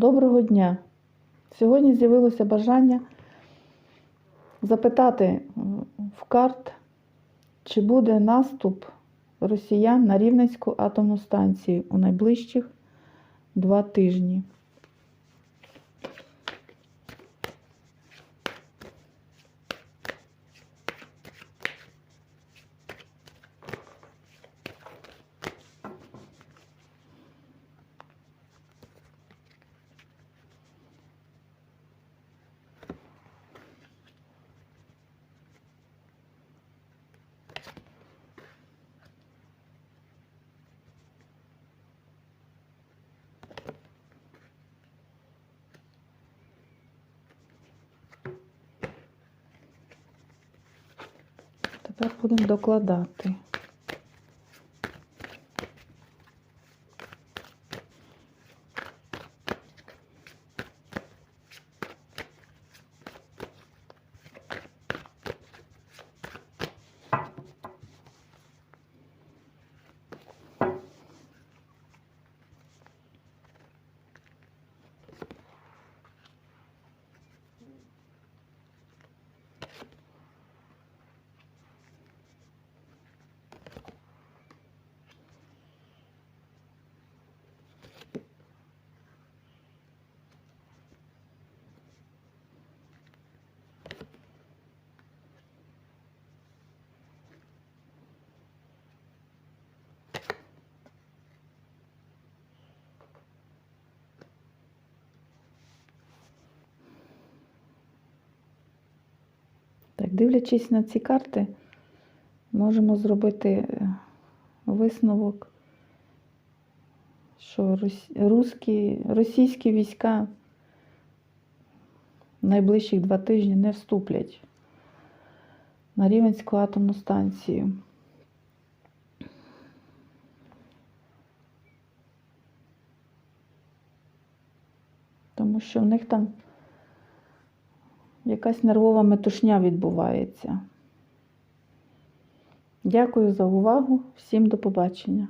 Доброго дня! Сьогодні з'явилося бажання запитати в карт, чи буде наступ росіян на Рівненську атомну станцію у найближчих два тижні. Тепер будемо докладати. Дивлячись на ці карти, можемо зробити е, висновок, що русські, російські війська в найближчих два тижні не вступлять на Рівенську атомну станцію. Тому що в них там якась нервова метушня відбувається. Дякую за увагу. Всім до побачення.